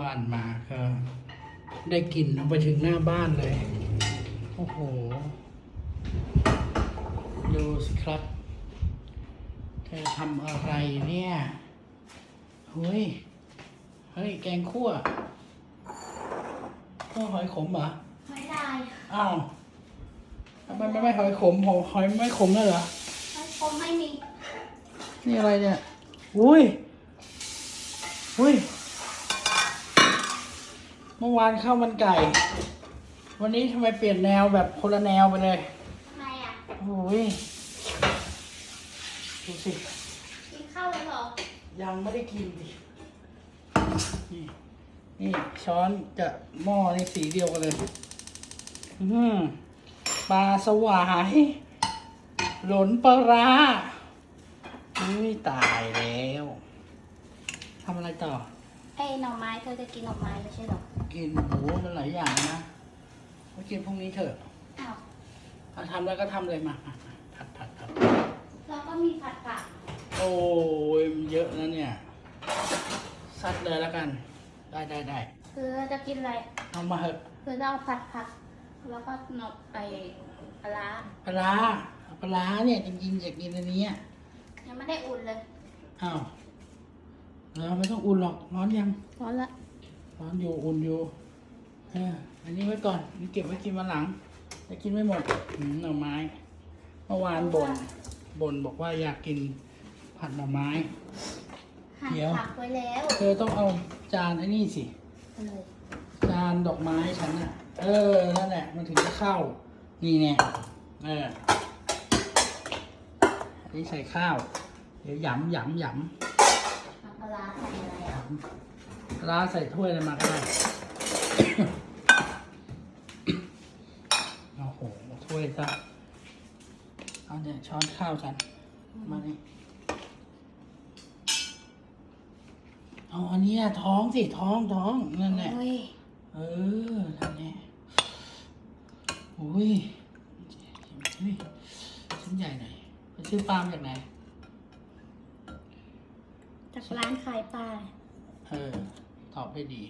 บ้านมาก็ได้กลิ่นเอาไปถึงหน้าบ้านเลย โอ้โห ดูสิครับเธอทำอะไรเนี่ยเฮ้ย เฮ้ย แกงคั่วข้าวหอยขมเหรอ ไม่ได้อ้าวทำไมไม่ไม่หอยขมหอยหอยไม่ขมเลยเหรอ ไม่คงไม่มี นี่อะไรเนี่ย อุ้ย อุ้ย เมื่อวานข้าวมันไก่ วันนี้ทำไมเปลี่ยนแนวแบบคนละแนวไปเลยทำไมอะ โอ้ยดูสิ กินข้าวแล้วเหรอ ยังไม่ได้กินดินี่นี่ช้อนกับหม้อในสีเดียวกันเลย อืมปลาสวาย หลนปลาร้าอุ้ยตายแล้วทำอะไรต่อ เอ้ยหน่อไม้เธอจะกินหน่อไม้ไม่ใช่เหรอ กินหมูมันหลายอย่างนะไว้กินพรุ่งนี้เถอะอ้าวเอาทำแล้วก็ทำเลยมามามาผัดผัดผัดแล้วก็มีผัดผักโอ้ยมันเยอะนะเนี่ยซัดเลยแล้วกัน ได้ได้ได้คือจะกินอะไร เอามาเหอะคือจะเอาผัดผัก แล้วก็หนบไปปลาร้าปลาร้าเอาปลาร้าเนี่ยจริงๆอยากกินอันนี้อะยังไม่ได้อุ่นเลย อ้าวเราไม่ต้องอุ่นหรอกร้อนยัง ร้อนละ ร้อนอยู่อุ่นอยู่เอออันนี้ไว้ก่อนนี่เก็บไว้กินวันหลังจะกินไม่หมดหืมหน่อไม้เมื่อวานบ่นบ่นบอกว่าอยากกินผัดหน่อไม้ หั่นเดี๋ยว ผักไว้แล้วเธอต้องเอาจานไอ้นี่สิเลยจานดอกไม้ฉันน่ะ เออ นั่นแหละ มันถึงจะเข้า นี่เนี่ยเออ อันนี้ใส่ข้าว เดี๋ยวหยำหยำหยผักปลาร้าใส่อะไรอะำปลา ร้าใส่ถ้วยอะไรมาก็ได้ โอ้โห ถ้วยซะเอาเนี่ยช้อนข้าวฉัน มานี่เอาอันเนี้ยท้องสิท้องท้องนั่นแหละ โอ้ยเออทำเนี่ยอุ้ยเฮ้ยชิ้นใหญ่หน่อยไปซื้อปลามาจากไหน จากร้านขายปลา เออต อบได้ดี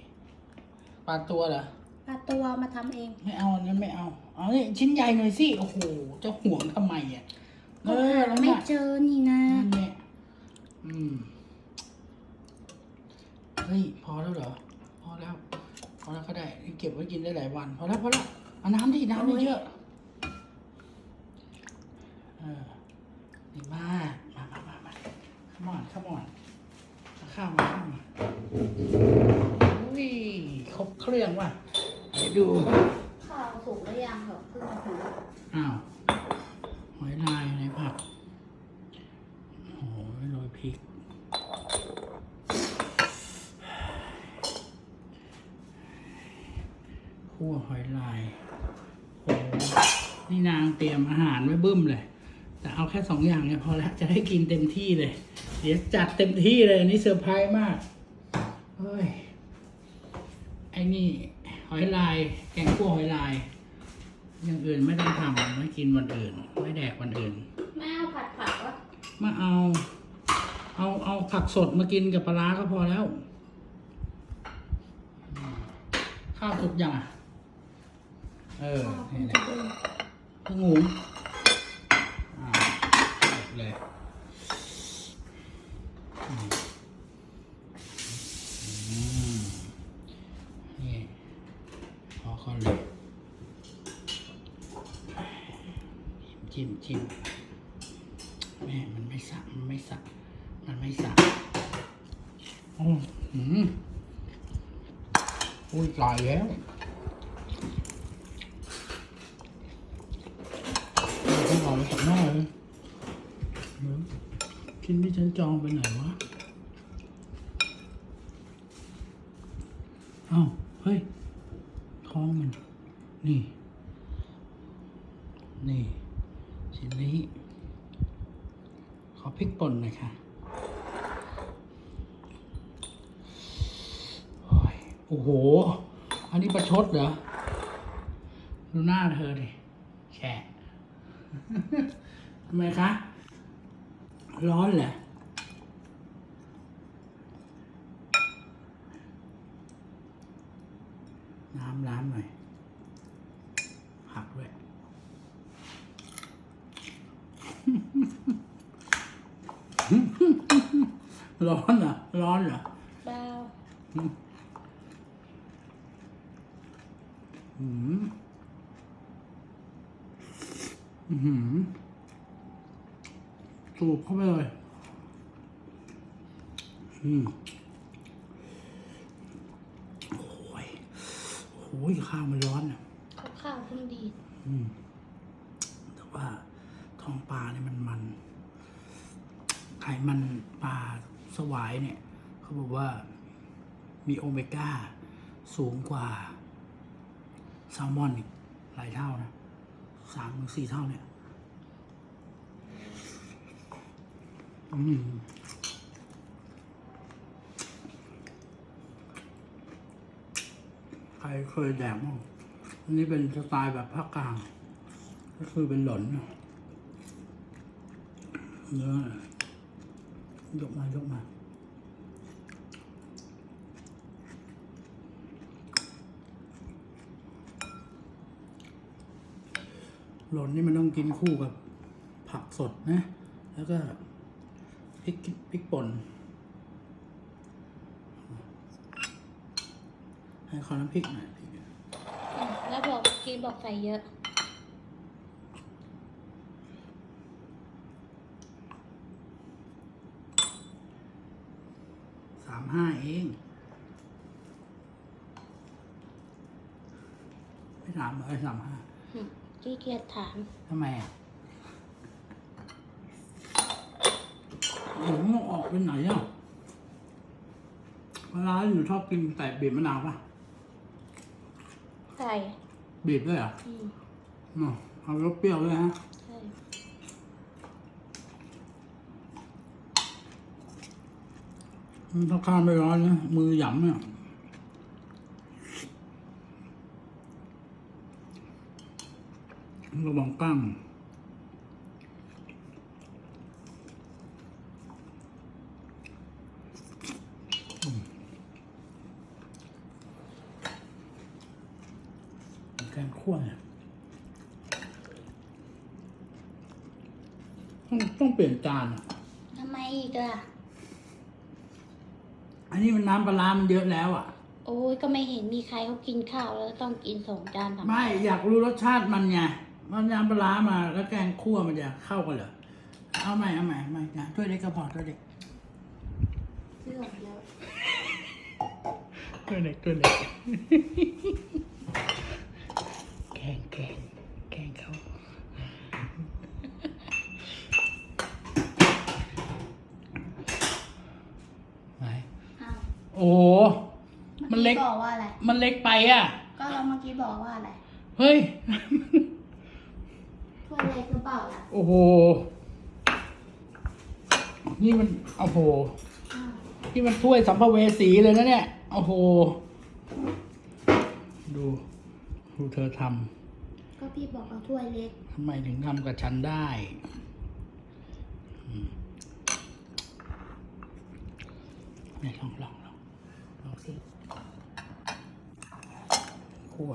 ปลาตัวเหรอปลาตัวมาทำเอง ไม่เอาอันนั้นไม่เอาเอาเนี่ยชิ้นใหญ่หน่อยสิโอ้โหจะห่วงทำไมอะเออแล้วไม่น่ะเจอนี่นะนั่นเนี่ยอืมเฮ้ยพอแล้วเหรอพอแล้วพอแล้วก็ได้เก็บไว้กินได้หลายวันพอแล้วพอแล้วเอาน้ำดิน้ำเยอะๆเออดีมาก มามามามาขมอนขมอนเอาข้าวมาข้าวมาอุ้ย ค รบเครื่องว่ะเดี๋ยวดู ข้าวสุกหรือยังเหรอเพิ่งหุงอ้าวหอยลายในผักโอ้โหโรยพริก คั่วหอยลายโอ้โหนี่นางเตรียมอาหารไว้บึ้มเลย แต่เอาแค่สองอย่างเนี่ยพอแล้วจะได้กินเต็มที่เลย เดี๋ยวจัดเต็มที่เลยอันนี้เซอร์ไพรส์มากเฮ้ยไอ้นี่หอยลาย แกงคั่วหอยลาย อย่างอื่นไม่ต้องทำไม่กินวันอื่น ไม่แดกวันอื่น แม่เอาผัดผักวะมาเอา เอาเอาผักสดมากินกับปลาร้าก็พอแล้วอืมข้าวสุกยังอะ เออข้าวเพิ่นี่งแหจะละดูเพิ่งหุงอ่าหมดเลยอืมอืมนี่พอเขาเลย จิ้มจิ้มแม่มันไม่สักมันไม่สักมันไม่สักโอ้หืมอุ้ยตายแล้วไม่ออกมาจากหน้าเลยชิ้นที่ฉันจองไปไหนวะเอ้าเฮ้ยท้องมัน นี่ ชิ้นนี้ ขอพริกป่นหน่อยค่ะโอ้ย โอ้โห อันนี้ประชดเหรอ ดูหน้าเธอดิแฉะทำไมคะ ร้อนเหรอน้ำน้ำหน่อย ผักด้วยร้อนเหรอ ร้อนเหรอเบา อืมอือหือสูบเข้าไปเลย อืมโอ้ยโอ้ยข้าวมันร้อนอะข้าวข้าวเพิ่งดีดอืมแต่ว่าท้องปลาเนี่ยมันมันไขมันปลาสวายเนี่ย เขาบอกว่ามีโอเมก้าสูงกว่า แซลมอนอีกหลายเท่านะสามถึงสี่เท่าเนี่ยอืมใครเคยแดกบ้างอันนี้เป็นสไตล์แบบภาคกลาง ก็คือเป็นหล่นเนอะเนื้อยกมายกมา หล่นนี่มันต้องกินคู่กับผักสดนะ แล้วก็พริกพริกป่น ให้ขอน้ำพริกหน่อยอืมแล้วบอกกินบอกใส่เยอะสามห้าเอง ไม่ถามเออสามห้าอืม ขี้เกียจถามทำไมอะหนูต้องออกไปไหนอะเวลาหนูชอบกินแต่บีบมะนาวป่ะใส่บีบด้วยเหรอะอืมอ๋อเอารสเปรี้ยวด้วยฮะ ใช่อืมถ้าข้าวไม่ร้อนนะมือหยำเนี่ย ระวังกั้งอืมแกงคั่วเนี่ยต้องต้องเปลี่ยนจานอะทำไมอีกล่ะ อันนี้มันน้ำปลาร้ามันเยอะแล้วอะ โอ้ยก็ไม่เห็นมีใครเขากินข้าวแล้วต้องกินสองจานทำไม่อยากรู้รสชาติมันไง ว่าน้ำปลาร้ามาแล้วแกงคั่วมันจะเข้ากันเหรอ เอาใหม่เอาใหม่เอาใหม่นะถ้วยเล็กก็พอถ้วยเล็กเลือกแล้วถ้วยเล็กถ้วยเล็กแกงแกงแกงเขาไหนอ้าวโอ้โหมันเล็ก บอกว่าอะไร มันเล็กไปอะ ก็เราเมื่อกี้บอกว่าอะไร เฮ้ย ถ้วยเล็กหรือเปล่าล่ะโอ้โห นี่มันโอ้โหอ้าวที่มันถ้วยสัมภเวสีเลยนะเนี่ย โอ้โห ดูดูเธอทก็พี่บอกเอาถ้วยเล็กำทำไมถึงทำกับฉันได้อืมเนี่ยลองลองลองลองสิคั่ว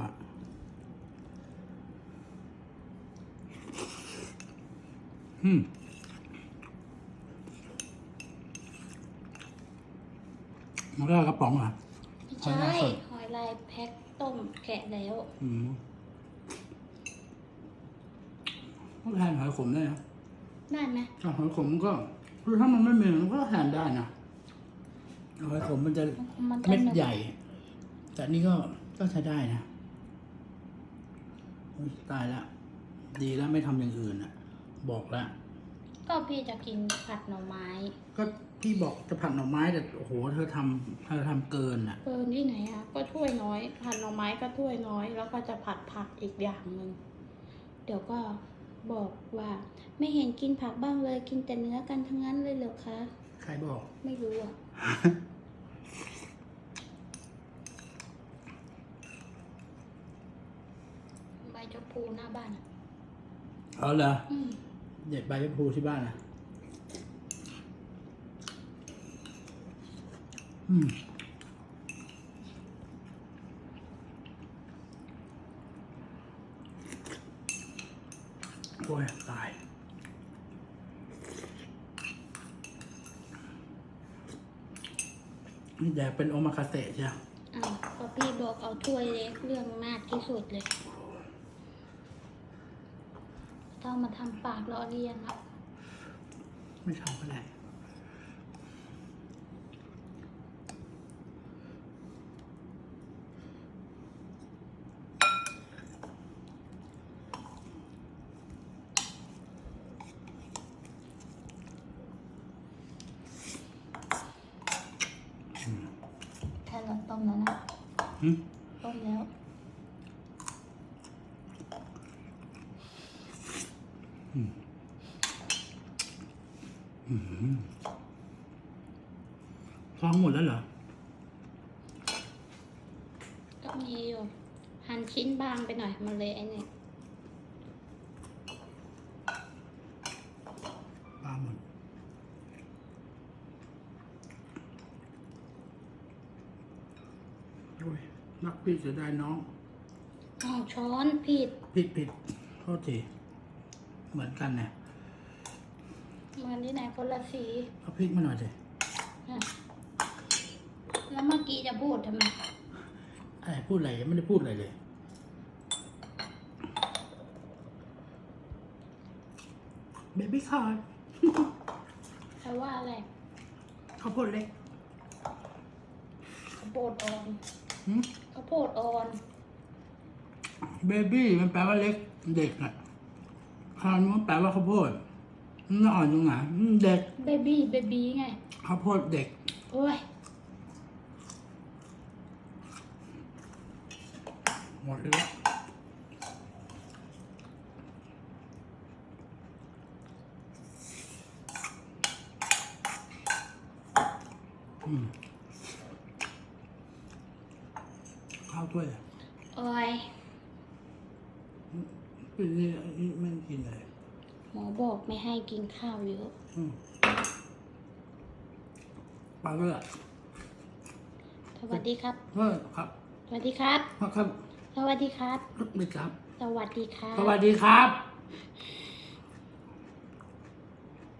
อืมมันก็กระป๋องเหรอะไม่ใช่หอยลายสดหอยลายแพ็คต้มแกะแล้ว อืมต้องแทนหอยขมได้นะได้ไหมถ้าหอยขมก็คือถ้ามันไม่มีมันก็แทนได้นะหอยขมมันจะมันจะเม็ดหนึบใหญ่ แต่อันนี่ก็ก็ใช้ได้นะอุ๊ยตายละ ดีแล้วไม่ทำอย่างอื่นอะ บอกแล้ว ก็พี่จะกินผัดหน่อไม้ ก็พี่บอกจะผัดหน่อไม้แต่โอ้โหเธอทำเธอทำเกินอะเปินที่ไหนอะก็ถ้วยน้อย ผัดหน่อไม้ก็ถ้วยน้อย แล้วก็จะผัดผักอีกอย่างหนึ่งเดี๋ยวก็บอกว่า ไม่เห็นกินผักบ้างเลยกินแต่เนื้อกันทั้งนั้นเลยเหรอคะใครบอก ไม่รู้อะใบชมพูหน้าบ้านอะเอาเหรออืม เด็ดใบยะพูที่บ้านนะอืมโอ้ยตายนี่แดกเป็นโอมากาเสะใช่ไหม อ้าวก็พี่บอกเอาถ้วยเล็กเรื่องมากที่สุดเลย ต้องมาทำปากล้อเลียนอะไม่ทำก็ได้แค่เราต้มแล้วนะหึต้มแล้ว องหมดแล้วเหรอ ก็มีอยู่ หั่นชิ้นบางไปหน่อยมันเลยไอ้นี่ปลาหมด โอ้ยนักพี่เสียดายน้องอ๋อช้อนผิด ผิดผิดโทษทีเหมือนกันเนี่ย เหมือนที่ไหนคนละสี เอาพริกมาหน่อยสิอะ แล้วเมื่อกี้จะพูดทำไมอะไรพูดอะไรยังไม่ได้พูดอะไรเลย เบบี้คอร์แปลว่าอะไรข้าวโพดเล็กข้าวโพดอ่อนหืมข้าวโพดอ่อนเบบี้มันแปลว่าเล็กเด็กอะคราวนี้มันแปลว่าข้าวโพดมันอ่อนตรงไหนอืมเด็กเบบี้เบบี้ไงข้าวโพดเด็กโอ้ย หมดแล้วอืมข้าวถ้วยอะโอ้ยเป็นนี่อันนี้ไม่กินเลยหมอบอกไม่ให้กินข้าวเยอะอืมปลาก็ละสวัสดีครับเออครับ สวัสดีครับครับครับ สวัสดีครับไม่ครับ สวัสดีครับ สวัสดีครับ